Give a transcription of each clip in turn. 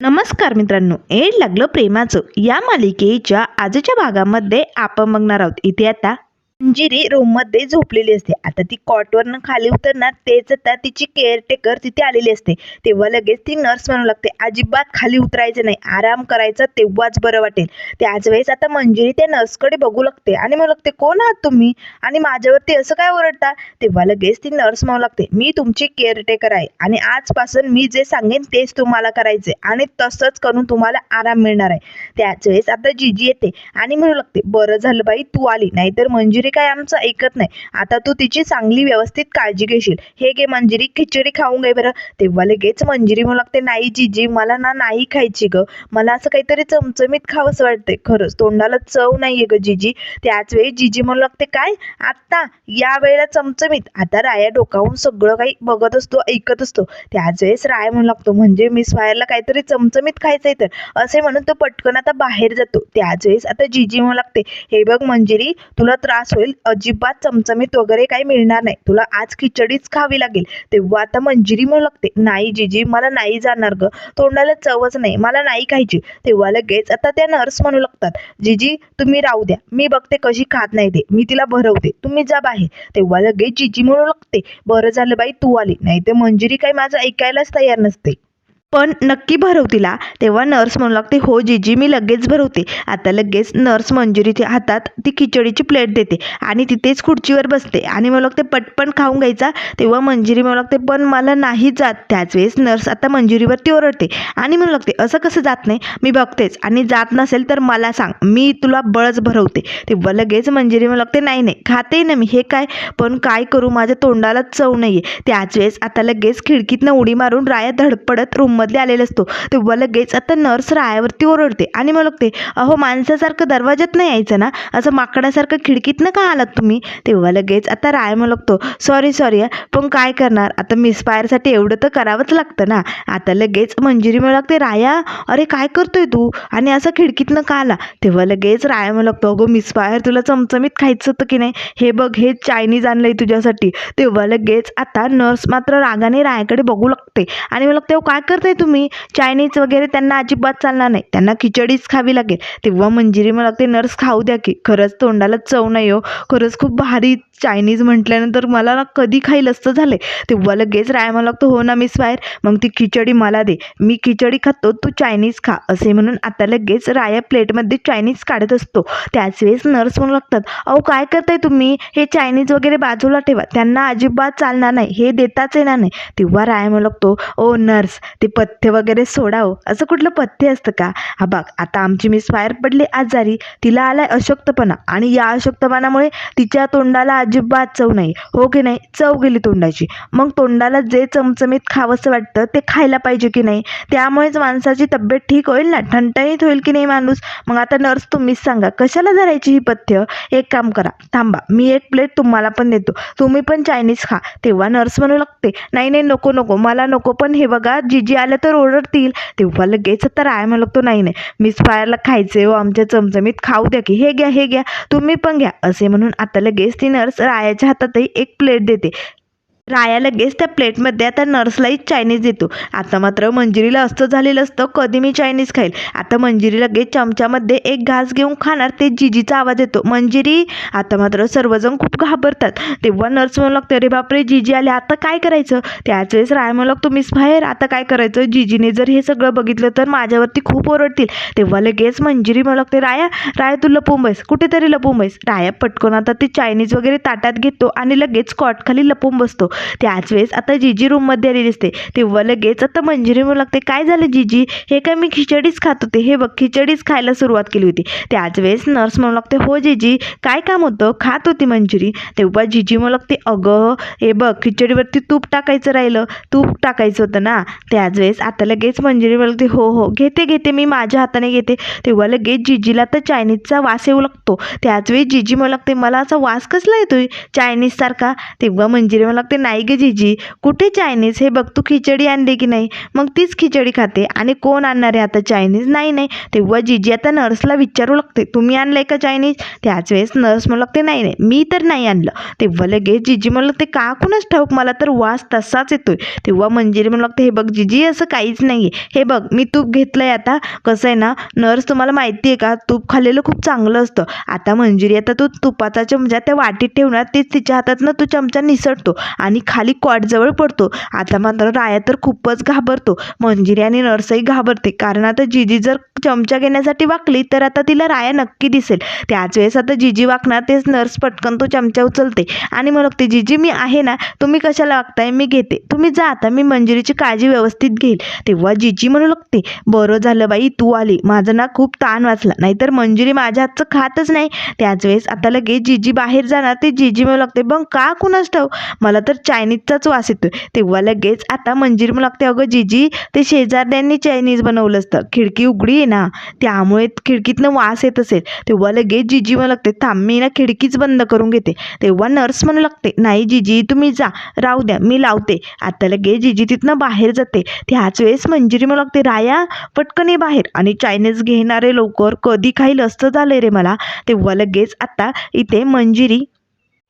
नमस्कार मित्रांनो एड लागलं प्रेमाचं. या मालिकेच्या आजच्या भागामध्ये आपण बघणार आहोत. इथे आता अंजिरी रूममध्ये झोपलेली असते. आता ती कॉटवरनं खाली उतरणार तेच आता तिची केअरटेकर तिथे आलेली असते. तेव्हा लगेच ती नर्स म्हणू लागते अजिबात खाली उतरायचं नाही आराम करायचा तेव्हाच बरं वाटेल. त्याच वेळेस आता मंजिरी त्या नर्सकडे बघू लागते आणि म्हणू लागते कोण आहात तुम्ही? आणि माझ्यावरती असं काय ओरडता? तेव्हा लगेच ती नर्स म्हणू लागते मी तुमची केअरटेकर आहे आणि आजपासून मी जे सांगेन तेच तुम्हाला करायचे आणि तसंच करून तुम्हाला आराम मिळणार आहे. त्याच वेळेस आता जीजी येते आणि म्हणू लागते बरं झालं बाई तू आली नाहीतर मंजिरी म्हणजे काय आमचं ऐकत नाही. आता तू तिची चांगली व्यवस्थित काळजी घेशील. हे घे मंजिरी खिचडी खाऊन घे बरं. तेव्हा लगेच मंजिरी म्हणू लागते नाही जिजी मला ना नाही खायची ग. मला असं काहीतरी चमचमीत खावंसं वाटते खरंच तोंडाला चव नाहीये ग जिजी. त्याच वेळी जिजी म्हणू लागते काय? आत्ता या वेळेला चमचमीत. आता राया डोकावून सगळं काही बघत असतो ऐकत असतो. त्याच वेळेस राय म्हणू लागतो म्हणजे मिस वायरला काहीतरी चमचमीत खायचंय तर. असे म्हणून तो पटकन आता बाहेर जातो. त्याच वेळेस आता जिजी म्हणू लागते हे बघ मंजिरी तुला त्रास होईल अजिबात चमचमीत वगैरे काही मिळणार नाही. तुला आज खिचडीच खावी लागेल. तेव्हा आता मंजिरी म्हणू लागते. नाही जिजी मला नाही जाणार ग. तोंडाला चवच नाही. मला नाही खायची. तेव्हा लगेच आता त्या नर्स म्हणू लागतात. जिजी तुम्ही राहू द्या. मी बघते कशी खात नाही ते. मी तिला भरवते. तुम्ही जा बाहेर. तेव्हा लगेच जिजी म्हणू लागते. बरं झालं बाई तू आली. नाही तर मंजिरी काही माझं ऐकायलाच तयार नसते. पण नक्की भरव तिला तेव्हा नर्स म्हणू लागते हो जीजी मी लगेच भरवते. आता लगेच नर्स मंजुरीच्या हातात ती खिचडीची प्लेट देते आणि तिथेच खुर्चीवर बसते आणि म्हणू लागते पटपण खाऊन घ्यायचा. तेव्हा मंजिरी म्हणू लागते पण मला नाही जात. त्याच वेळेस नर्स आता मंजुरीवरती ओरडते आणि म्हणू लागते असं कसं जात नाही? मी बघतेच आणि जात नसेल तर मला सांग मी तुला बळच भरवते. तेव्हा लगेच मंजिरी म्हणू लागते नाही नाही खाते ना मी हे काय? पण काय करू? माझ्या तोंडाला चव नाही आहे त्याच वेळेस आता लगेच खिडकीतनं उडी मारून राया धडपडत मधले आलेला असतो. तेव्हा लगेच आता नर्स रायावरती ओरडते. आणि मग लागते अहो माणसासारखं दरवाज्यात नाही यायचं ना? असं माकडासारखं खिडकीतनं का आलात तुम्ही? तेव्हा लगेच आता राय मग लागतो. सॉरी सॉरी पण काय करणार? आता मिसफायरसाठी एवढं तर करावंच लागतं ना. आता लगेच मंजिरी मला लागते राया? अरे काय करतोय तू? आणि असं खिडकीतनं का आला? तेव्हा लगेच राया मग लागतो. अगो मिसफायर तुला चमचमीत खायचं होतं की नाही? हे बघ हे चायनीज आणलंय तुझ्यासाठी. तेव्हा लगेच आता नर्स मात्र रागाने रायाकडे बघू लागते. आणि मला लागते काय करते करताय तुम्ही? चायनीज वगैरे त्यांना अजिबात चालणार नाही. त्यांना खिचडीच खावी लागेल. तेव्हा मंजिरी मला लागते नर्स खाऊ द्या की. खरंच तोंडाला चव नाही हो. खरंच खूप भारी चायनीज म्हटल्यानंतर मला ना कधी खाईल असतं झालंय. तेव्हा लगेच राय मला लागतो हो ना मिस फायर मग ती खिचडी मला दे. मी खिचडी खातो तू चायनीज खा. असे म्हणून आता लगेच राया प्लेटमध्ये चायनीज काढत असतो. त्याच वेळेस नर्स म्हणू लागतात अहो काय करताय तुम्ही? हे चायनीज वगैरे बाजूला ठेवा. त्यांना अजिबात चालणार नाही. हे देताच येणार नाही. तेव्हा राय म्हणू लागतो ओ नर्स ते पथ्य वगैरे सोडावं? असं कुठलं पथ्य असतं का? हा बघ आता आमची मिस फायर पडली आजारी. तिला आलाय अशक्तपणा आणि या अशक्तपणामुळे तिच्या तोंडाला अजिबात चव नाही. हो की नाही? चव गेली तोंडाची. मग तोंडाला जे चमचमीत खावंसं वाटतं ते खायला पाहिजे की नाही? त्यामुळेच माणसाची तब्येत ठीक होईल ना? ठणठणीत होईल की नाही माणूस? मग आता नर्स तुम्हीच सांगा. कशाला धरायची ही पथ्य? एक काम करा. थांबा. मी एक प्लेट तुम्हाला पण देतो. तुम्ही पण चायनीज खा. तेव्हा नर्स म्हणू लागते नाही नाही नको नको. मला नको. पण हे बघा जी जी आले तर ओरडतील. तेव्हा लगेच तर राय म्हणलं तो नाही नाही. मिस फायरला खायचे व हो, आमच्या चमचमीत. खाऊ द्या की. हे घ्या हे घ्या. तुम्ही पण घ्या. असे म्हणून आता लगेच ती नर्स रायाच्या हातातही एक प्लेट देते. राया लगेच त्या प्लेटमध्ये आता नर्सलाही चायनीज देतो. आता मात्र मंजिरीला असतं झालेलं असतं कधी मी चायनीज खाईल. आता मंजिरी लगेच चमच्यामध्ये एक घास घेऊन खाणार ते जिजीचा आवाज येतो. मंजिरी आता मात्र सर्वजण खूप घाबरतात. तेव्हा नर्स म्हणू लागते अरे बापरे जिजी आले आता काय करायचं? त्याच वेळेस राय म्हणू लागतो मिस बाहेर आता काय करायचं? जिजीने जर हे सगळं बघितलं तर माझ्यावरती खूप ओरडतील. तेव्हा लगेच मंजिरी म्हणू लागते राया राया तू लपून बैस कुठेतरी लपून बैस. राया पटकन आता ते चायनीज वगैरे ताटात घेतो आणि लगेच कॉटखाली लपून बसतो. त्याच वेळेस आता जिजी रूममध्ये आलेली असते. तेव्हा लगेच आता मंजिरी म्हणू लागते. काय झालं जिजी? हे काय मी खिचडीच खात होते. हे बघ खिचडीच खायला सुरुवात केली होती. त्याच वेळेस नर्स म्हणू लागते हो जिजी काय काम होतं? खात होती मंजिरी. तेव्हा जिजी म्हणू लागते अगं हे बघ खिचडीवरती तूप टाकायचं राहिलं. तूप टाकायचं होतं ना. त्याच वेळेस आता लगेच मंजिरी म्हणू लागते हो हो घेते घेते मी माझ्या हाताने घेते. तेव्हा लगेच जिजीला तर चायनीजचा वास येऊ लागतो. त्याच वेळी जिजी म्हणू लागते मला असा वास कसला येतोय? चायनीजसारखा तेव्हा मंजिरी म्हणू लागते नाही गे जीजी. कुठे चायनीज? हे बघ तू खिचडी आणली की नाही? मग तीच खिचडी खाते. आणि कोण आणणार आहे आता चायनीज? नाही नाही. तेव्हा जीजी आता नर्सला विचारू लागते. तुम्ही आणलंय का चायनीज? त्याच वेळेस नर्स म्हणू लागते नाही नाही. मी तर नाही आणलं. तेव्हा लगेच जीजी म्हणू लागते का कुणाच ठाऊक? मला तर वास तसाच येतोय. तेव्हा मंजिरी म्हणू लागते हे बघ जीजी असं काहीच नाही आहे हे बघ मी तूप घेतलंय आता. कसं आहे ना नर्स तुम्हाला माहिती आहे का? तूप खाल्लेलं खूप चांगलं असतं. आता मंजिरी आता तू तुपाचा चमचा त्या वाटीत ठेवणार तेच तिच्या हातातनं तो चमचा निसटतो. आणि खाली कॉटजवळ पडतो. आता मात्र राया तर खूपच घाबरतो. मंजिरी आणि नर्सही घाबरते. कारण आता जीजी जर चमचा घेण्यासाठी वाकली तर आता तिला राया नक्की दिसेल. त्याच वेळेस आता जीजी वाकणार तेच नर्स पटकन तो चमचा उचलते. आणि मग ते जीजी मी आहे ना तुम्ही कशाला वागताय मी घेते. तुम्ही जा आता मी मंजिरीची काळजी व्यवस्थित घेईल. तेव्हा जीजी म्हणू लागते बरं झालं बाई तू आली. माझं ना खूप ताण वाचला. नाहीतर मंजिरी माझ्या हातचं खातच नाही. त्याच वेळेस आता लगेच जीजी बाहेर जाणार. ते जीजी म्हणू लागते बघ का कुणास ठाऊ मला तर चायनीजचाच वास येतो तेव्हा लगेच आता मंजिरी मला लागते अगं जीजी ते शेजारड्यांनी चायनीज बनवलं असतं. खिडकी उघडी आहे ना त्यामुळे खिडकीतनं वास येत असेल. तेव्हा लगेच जीजी म्हणू लागते थांब मी ना खिडकीच बंद करून घेते. तेव्हा नर्स म्हणू लागते नाही जीजी तुम्ही जा राहू द्या मी लावते. आता लगेच जीजी तिथनं बाहेर जाते. त्याच वेळेस मंजिरी म्हणू लागते राया पटकन ये बाहेर. आणि चायनीज घेणारे लवकर कधी खाईल असतं झालंय रे मला. तेव्हा लगेच आता इथे मंजिरी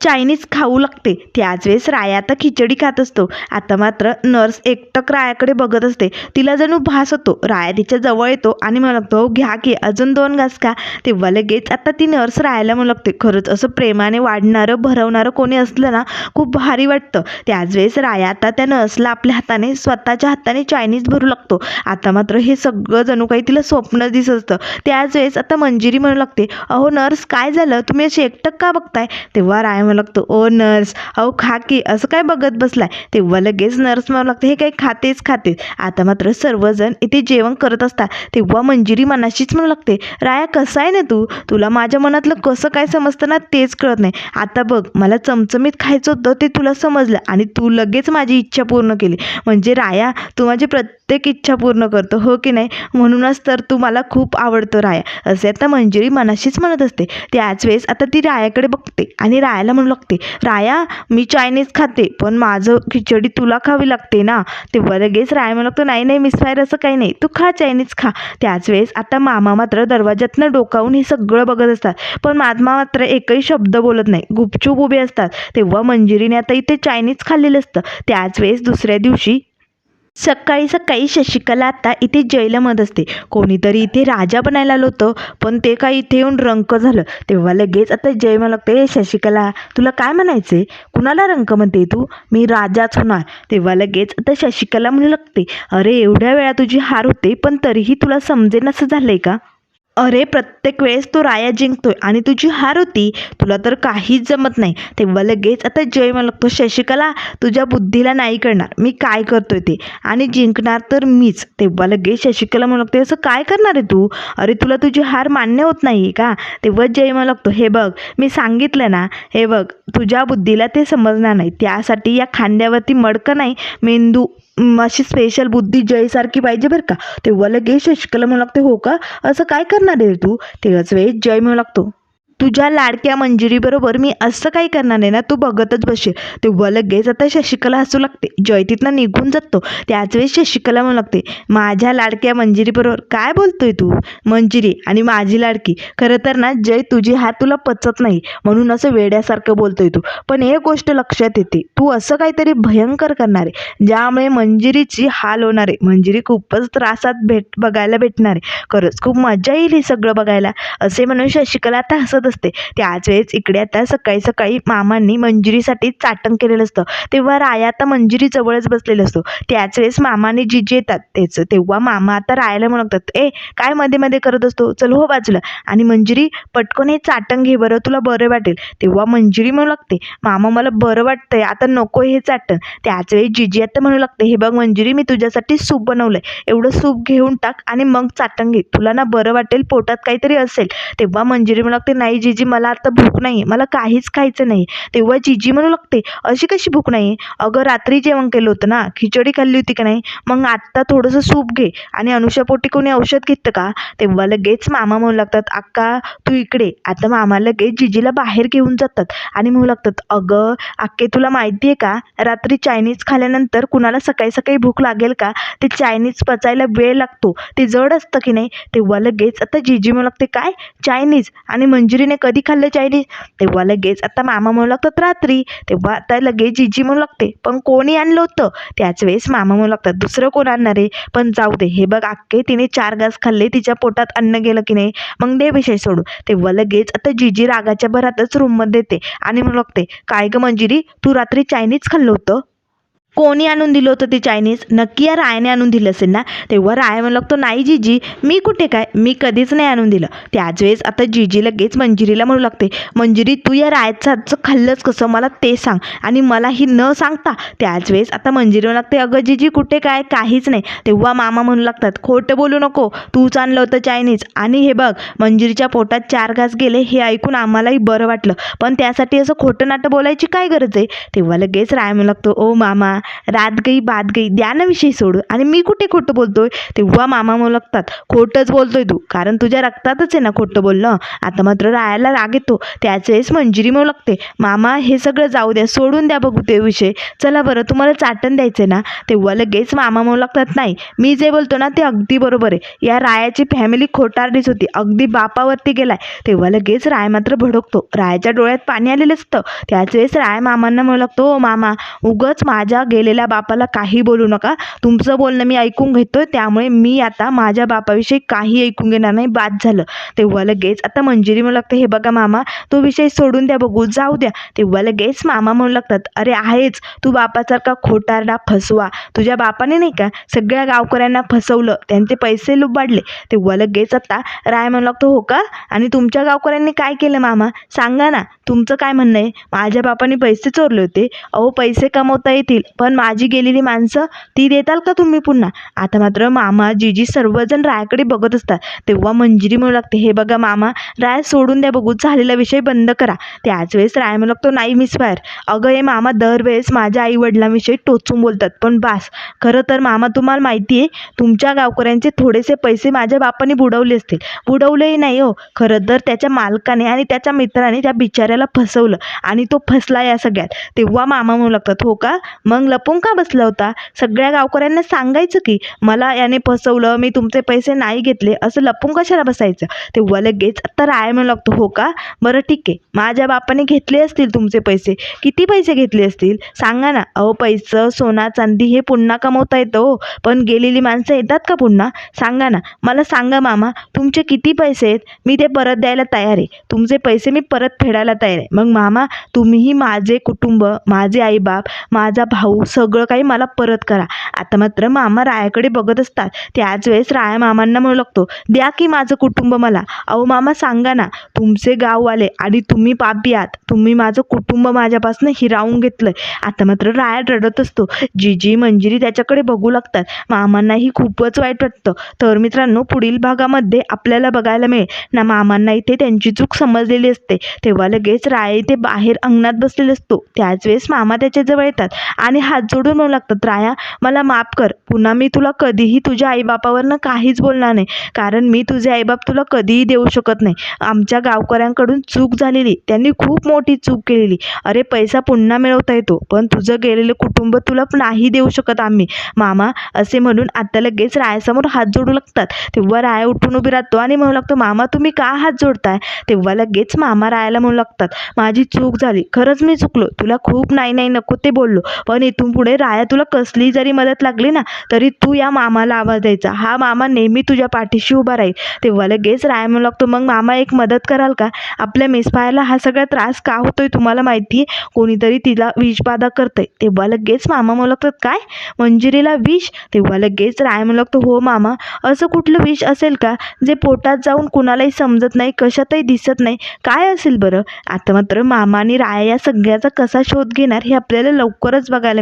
चायनीज खाऊ लागते. त्याच वेळेस राया आता खिचडी खात असतो. आता मात्र नर्स एकटक रायाकडे बघत असते. तिला जणू भास होतो. राया तिच्या जवळ येतो आणि मला लागतो "हो, घ्या की अजून दोन घास का तेव्हा लगेच आता ती नर्स रायाला म्हणू लागते खरंच असं प्रेमाने वाढणारं भरवणारं कोणी असलं ना खूप भारी वाटतं. त्याच वेळेस राया आता त्या नर्सला आपल्या हाताने स्वतःच्या हाताने चायनीज भरू लागतो. आता मात्र हे सगळं जणू काही तिला स्वप्न दिसत असतं. त्याच वेळेस आता मंजिरी म्हणू लागते अहो नर्स काय झालं? तुम्ही अशी एकटक का बघताय? तेव्हा राया म्हणू लागतो ओ नर्स अहो खा की असं काय बघत बसलाय? तेव्हा लगेच नर्स म्हणू लागते हे काही खातेच खातेच. आता मात्र सर्वजण इथे जेवण करत असतात तेव्हा मंजिरी मनाशीच म्हणू लागते राया कसा आहे ना तू? तुला माझ्या मनातलं कसं काय समजतं ना तेच कळत नाही. आता बघ मला चमचमीत खायचं होतं ते तुला समजलं आणि तू लगेच माझी इच्छा पूर्ण केली. म्हणजे राया तू माझी प्रत्येक इच्छा पूर्ण करतो हो की नाही? म्हणूनच तर तू मला खूप आवडतो राया. असे आता मंजिरी मनाशीच म्हणत असते. त्याच वेळेस आता ती रायाकडे बघते आणि रायाला म्हणू लागते राया मी चायनीज खाते पण माझं खिचडी तुला खावी लागते ना. तेव्हा लगेच राया म्हणू लागतो नाही नाही मिसफायर असं काही नाही तू खा चायनीज खा. त्याच वेळेस आता मामा मात्र दरवाज्यातनं डोकावून हे सगळं बघत असतात पण मामा मात्र एकही शब्द बोलत नाही गुपचूप उभे असतात. तेव्हा मंजिरीने आता इथे चायनीज खाल्लेलं असतं. त्याच वेळेस दुसऱ्या दिवशी सकाळी सकाळी शशिकला आता इथे जयला मत असते. कोणीतरी इथे राजा बनायला आलं होतं पण ते काय इथे येऊन रंक झालं. तेव्हा लगेच आता जय मला लागते "ए, शशिकला तुला काय म्हणायचे कुणाला रंक म्हणते तू? मी राजाच होणार. तेव्हा लगेच आता शशिकला म्हणू लागते अरे एवढ्या वेळा तुझी हार होते पण तरीही तुला समजेन असं झालंय का? अरे प्रत्येक वेळेस तो राया जिंकतोय आणि तुझी हार होती. तुला तर काहीच जमत नाही. तेव्हा लगेच आता जय मला लागतो शशिकला तुझ्या बुद्धीला नाही करणार मी काय करतोय ते? आणि जिंकणार तर मीच. तेव्हा लगेच शशिकला म्हणू लागते असं काय करणार आहे तू? अरे तुला तुझी हार मान्य होत नाही का? तेव्हा जय मला लागतो हे बघ मी सांगितलं ना हे बघ तुझ्या बुद्धीला ते समजणार नाही. त्यासाठी या खांद्यावरती मडकं नाही. मेंदू अशी स्पेशल बुद्धी जयसारखी पाहिजे बरं का? तेव्हा लगेच शशिकला म्हणू लागते हो का? असं काय करणार आहे तू? तेव्हाच वेळेस जय म्हणू लागतो. तुझ्या लाडक्या मंजिरीबरोबर मी असं काही करणार आहे ना तू बघतच बसशील. तेव्हा लगेच आता शशिकला हसू लागते. जय तिथनं निघून जातो. त्याच वेळेस शशिकला म्हणू लागते माझ्या लाडक्या मंजिरीबरोबर काय बोलतोय तू? मंजिरी आणि माझी लाडकी. खरं तर ना जय तुझी हात तुला पचत नाही म्हणून असं वेड्यासारखं बोलतोय तू. पण एक गोष्ट लक्षात येते तू असं काहीतरी भयंकर करणार आहे. ज्यामुळे मंजिरीची हाल होणार आहे. मंजिरी खूपच त्रासात भेट बघायला भेटणार आहे. खरंच खूप मजा येईल हे सगळं बघायला. असे म्हणून शशिकला आता हसत असते. त्याच वेळेस इकडे आता सकाळी सकाळी मामांनी मंजिरीसाठी चाटण केलेलं असतं. तेव्हा राया आता मंजिरी जवळच बसलेला असतो. त्याच वेळेस मामाने जिजे येतात त्याचं तेव्हा मामा आता रायाला म्हणतात ए काय मध्ये मध्ये करत असतो? चल हो बाजूला. आणि मंजिरी पटकन हे चाटण घे बरं तुला बरं वाटेल. तेव्हा मंजिरी म्हणू लागते मामा मला बरं वाटतंय आता नको हे चाटण. त्याच वेळी जिजी आता म्हणू लागते हे बघ मंजिरी मी तुझ्यासाठी सूप बनवलंय. एवढं सूप घेऊन टाक आणि मग चाटण घे. तुला ना बरं वाटेल पोटात काहीतरी असेल. तेव्हा मंजिरी म्हणू लागते नाही नाही जीजी मला आता भूक नाही मला काहीच खायचं नाही तेव्हा जीजी म्हणू लागते अशी कशी भूक नाही अगं रात्री जेवण केलं होतं ना खिचडी खाल्ली होती का नाही? मग आत्ता थोडंसं सूप घे आणि अनुषापोटी कोणी औषध घेतं का? तेव्हा लगेच मामा म्हणू लागतात अक्का तू इकडे. आता मामा लगेच जिजीला बाहेर घेऊन जातात आणि म्हणू लागतात अगं अक्के तुला माहिती आहे का रात्री चायनीज खाल्ल्यानंतर कुणाला सकाळी सकाळी भूक लागेल का? ते चायनीज पचायला वेळ लागतो ते जड असतं की नाही? तेव्हा लगेच आता जीजी म्हणू लागते काय? चायनीज आणि रात्रीने कधी खाल्लं चायनीज? तेव्हा लगेच आता मामा म्हणू लागतात रात्री. तेव्हा आता लगेच जीजी म्हणू लागते. पण कोणी आणलं होतं? त्याच वेळेस मामा म्हणू लागतात दुसरं कोण आणणार आहे? पण जाऊ दे हे बघ अख्खे तिने चार घास खाल्ले तिच्या पोटात अन्न गेलं की नाही? मग दे विषय सोडू तेव्हा लगेच आता जीजी रागाच्या भरातच रूममध्ये येते आणि म्हणू लागते काय ग मंजिरी तू रात्री चायनीज खाल्लं होतं? कोणी आणून दिलं होतं ते चायनीज नक्की या रायाने आणून दिलं असेल ना? तेव्हा राय म्हणू लागतो नाही जीजी मी कुठे काय? मी कधीच नाही आणून दिलं. त्याच वेळेस आता जीजी लगेच मंजिरीला म्हणू लागते मंजिरी तू या रायचं आजचं खाल्लंच कसं? मला ते सांग आणि मला ही न सांगता. त्याच वेळेस आता मंजिरी म्हणू लागते अगं जीजी कुठे काय? काहीच नाही. तेव्हा मामा म्हणू लागतात खोटं बोलू नको तूच आणलं होतं चायनीज आणि हे बघ मंजिरीच्या पोटात चार घास गेले हे ऐकून आम्हालाही बरं वाटलं. पण त्यासाठी असं खोटं नाटं बोलायची काय गरज आहे? तेव्हा लगेच राय म्हणू लागतो ओ मामा रात गई बात गई द्या ना विषय सोड आणि मी कुठे खोटं बोलतोय? तेव्हा मामा मुलगतात लागतात खोटंच बोलतोय तू. कारण तुझ्या रक्तातच आहे ना खोटं बोलणं. आता मात्र रायाला राग येतो. त्याच वेळेस मंजिरी मुलगते लागते मामा हे सगळं जाऊ द्या. सोडून द्या बघू ते विषय. चला बरं तुम्हाला चाटण द्यायचं ना? तेव्हा लगेच मामा मुलगतात लागतात नाही मी जे बोलतो ना ते अगदी बरोबर आहे. या रायाची फॅमिली खोटारडीच होती. अगदी बापावरती गेलाय. तेव्हा लगेच राय मात्र भडकतो. रायाच्या डोळ्यात पाणी आलेलं असतं. त्याच वेळेस राय मामांना मुलगतो लागतो "ओ मामा उगच माझ्या गेलेल्या बापाला काही बोलू नका. तुमचं बोलणं मी ऐकून घेतोय त्यामुळे मी आता माझ्या बापाविषयी काही ऐकून घेणार नाही. बाद झालं. तेव्हा लगेच आता मंजिरी म्हणू लागतं हे बघा मामा तो विषय सोडून द्या बघू जाऊ द्या. तेव्हा लगेच मामा म्हणू लागतात अरे आहेच तू बापासारखा खोटारडा फसवा. तुझ्या बापाने नाही का सगळ्या गावकऱ्यांना फसवलं त्यांचे पैसे लुबाडले. तेव्हा लगेच आता राय म्हणू लागतो हो का? आणि तुमच्या गावकऱ्यांनी काय केलं मामा? सांगा ना तुमचं काय म्हणणं आहे? माझ्या बापाने पैसे चोरले होते. अहो पैसे कमवता येतील पण पण माझी गेलेली माणसं ती देताल का तुम्ही पुन्हा? आता मात्र मामा जीजी सर्वजण रायाकडे बघत असतात. तेव्हा मंजिरी म्हणू लागते हे बघा मामा राय सोडून द्या बघू झालेला विषय बंद करा. त्याच वेळेस राय म्हणू लागतो नाही मिस फायर अगं हे मामा दरवेळेस माझ्या आईवडिलांविषयी टोचून बोलतात. पण बास खरं तर मामा तुम्हाला माहिती आहे तुमच्या गावकऱ्यांचे थोडेसे पैसे माझ्या बापाने बुडवले असतील. बुडवलेही नाही हो. खरं तर त्याच्या मालकाने आणि त्याच्या मित्राने त्या बिचाऱ्याला फसवलं आणि तो फसला या सगळ्यात. तेव्हा मामा म्हणू लागतात हो का? मग लपून का बसला होता? सगळ्या गावकऱ्यांना सांगायचं की मला याने फसवलं मी तुमचे पैसे नाही घेतले असं लपून कशाला बसायचं? तेव्हा लगेच आता राय म्हणू लागतो हो का? बरं ठीक आहे. माझ्या बापाने घेतले असतील तुमचे पैसे. किती पैसे घेतले असतील? सांगा ना. अहो पैसं सोना चांदी हे पुन्हा कमवता येतं हो. पण गेलेली माणसं येतात का पुन्हा? सांगा ना. मला सांगा मामा तुमचे किती पैसे आहेत? मी ते परत द्यायला तयार आहे. तुमचे पैसे मी परत फेडायला तयार आहे. मग मामा तुम्हीही माझे कुटुंब माझे आईबाप माझा भाऊ सगळं काही मला परत करा. आता मात्र मामा रायाकडे बघत असतात. त्याच वेळेस राया मामांना म्हणू लागतो द्या की माझं कुटुंब मला. अहो मामा सांगा ना तुमचे गाववाले आणि तुम्ही पापी आहात. तुम्ही माझं कुटुंब माझ्यापासून हिरावून घेतलं आता मात्र राया रडत असतो. जीजी मंजिरी त्याच्याकडे बघू लागतात. मामांनाही खूपच वाईट वाटतं. तर मित्रांनो पुढील भागामध्ये आपल्याला बघायला मिळेल. ना मामांना इथे त्यांची चूक समजलेली असते. तेव्हा लगेच राय इथे बाहेर अंगणात बसलेला असतो. त्याच वेळेस मामा त्याच्याजवळ येतात आणि हात जोडून म्हणू लागतात राया मला माफ कर. पुन्हा मी तुला कधीही तुझ्या आईबापावरनं काहीच बोलणार नाही. कारण मी तुझे आईबाप तुला कधीही देऊ शकत नाही. आमच्या गावकऱ्यांकडून चूक झालेली त्यांनी खूप मोठी चूक केलेली. अरे पैसा पुन्हा मिळवता येतो पण तुझं गेलेलं कुटुंब तुला नाही देऊ शकत आम्ही. मामा असे म्हणून आत्ता लगेच रायासमोर हात जोडू लागतात. तेव्हा राया उठून उभी राहतो आणि म्हणू लागतो मामा तुम्ही का हात जोडताय? तेव्हा लगेच मामा रायाला म्हणू लागतात माझी चूक झाली. खरंच मी चुकलो. तुला खूप नाही नाही नको ते बोललो. पण इथून पुढे राया तुला कसली जरी मदत लागली ना तरी तू या मामाला आवाज द्यायचा. हा मामा नेहमी तुझ्या पाठीशी उभा राहील. तेव्हा लगेच राया म्हणू लागतो मग मामा एक मदत कराल का? आपल्या मिसफायरला हा सगळा त्रास का होतोय तुम्हाला माहिती आहे कोणीतरी तिला विषबाधा करतंय. तेव्हा लगेच मामा म्हणू लागतात काय? मंजिरीला विष? तेव्हा लगेच राय म्हणू लागतो हो मामा असं कुठलं विष असेल का? जे पोटात जाऊन कुणालाही समजत नाही कशातही दिसत नाही. काय असेल बरं? आता मात्र मामा आणि राया या सगळ्याचा कसा शोध घेणार हे आपल्याला लवकरच बघायला